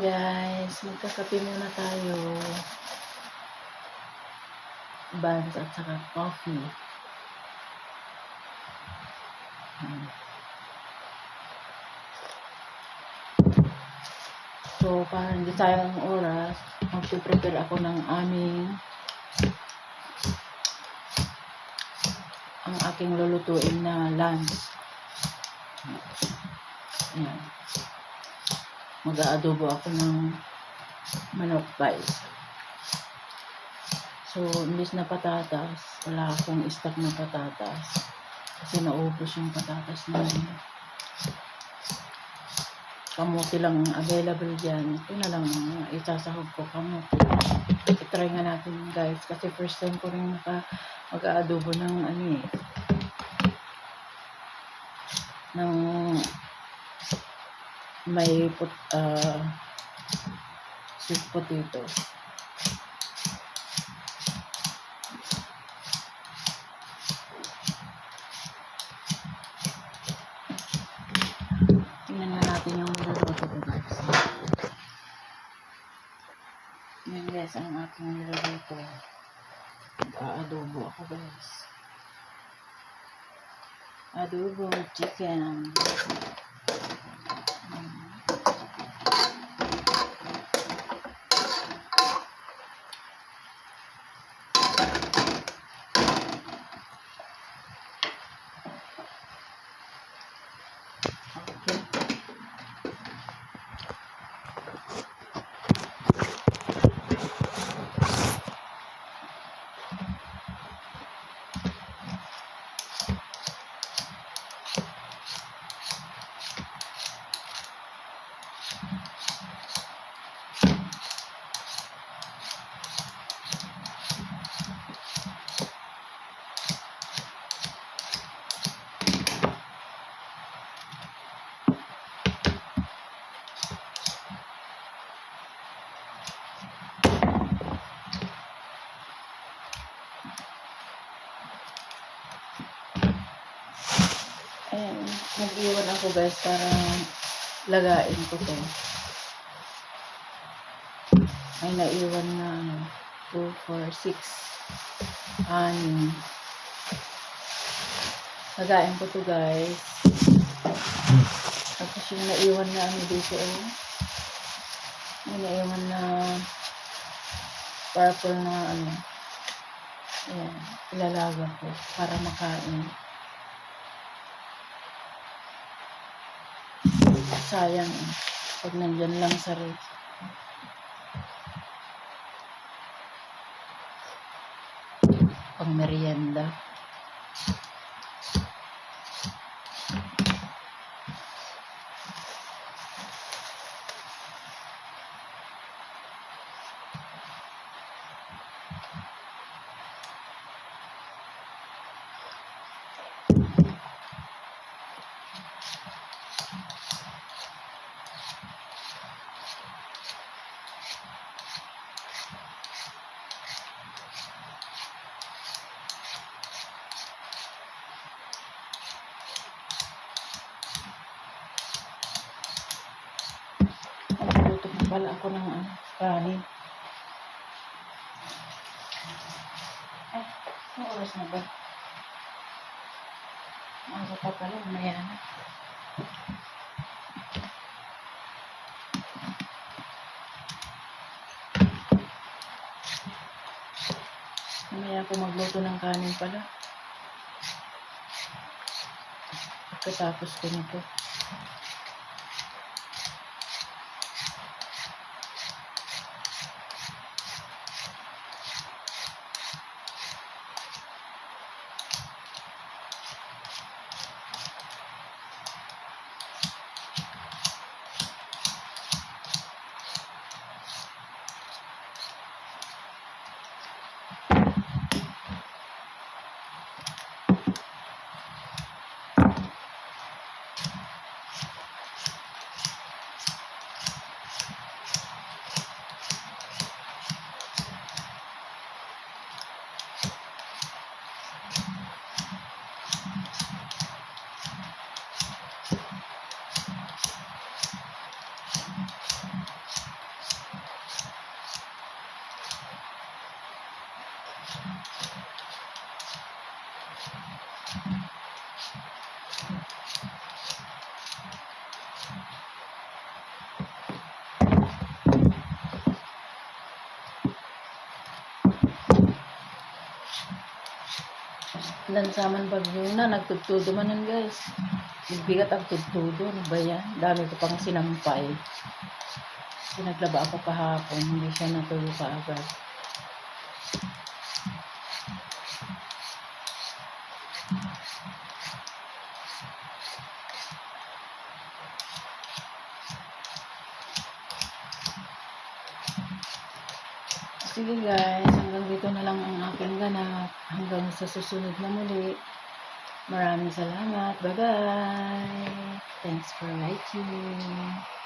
guys, magkakape muna tayo. Buns at saka coffee. So, para hindi sayang ang oras, mag-prepare ako ng aming ang aking lulutuin na lunch. Ayan. Mag-aadobo ako ng manok pies. So, imbis na patatas, wala akong stock na patatas. Kasi naubos yung patatas namin. Kamuti lang ang available dyan. Ito na lang ang isasahog ko kamuti. I-try nga natin guys. Kasi first time ko rin mag-aadobo ng ano eh. Ng may put, uh, sweet potato. Tingnan na natin yung niluluto ko guys. Yan guys, ang aking niluluto. Mag-aadobo ako guys. Adobo chicken. Okay. Ayan, nag-iwan ako guys para lagain ko to. Ay, naiwan na ano, 2, 4, 6, 6. Lagain ko to guys. Tapos yung naiwan na ano dito oh. Yung naiwan na purple na ano. Ayan, ilalaga ko para makain. Sayang eh. Pag nandyan lang sa ref. Pang merienda. Pala ako ng ano, kanin. Ay, ang oras na ba? Ano pa pala, maya na. Mamaya ako magluto ng kanin pala. Pagkatapos ko nito. lansaman pag yun na, nagtugtudo man nun guys. Bigat ang tugtudo, ano ba yan? Dami ko pang sinampay. Pinaglaba ako kahapon, hindi siya natulo kaagad. Sige guys, hanggang dito na lang ang aking ganap. Hanggang sa susunod na muli. Maraming salamat. Bye-bye. Thanks for watching.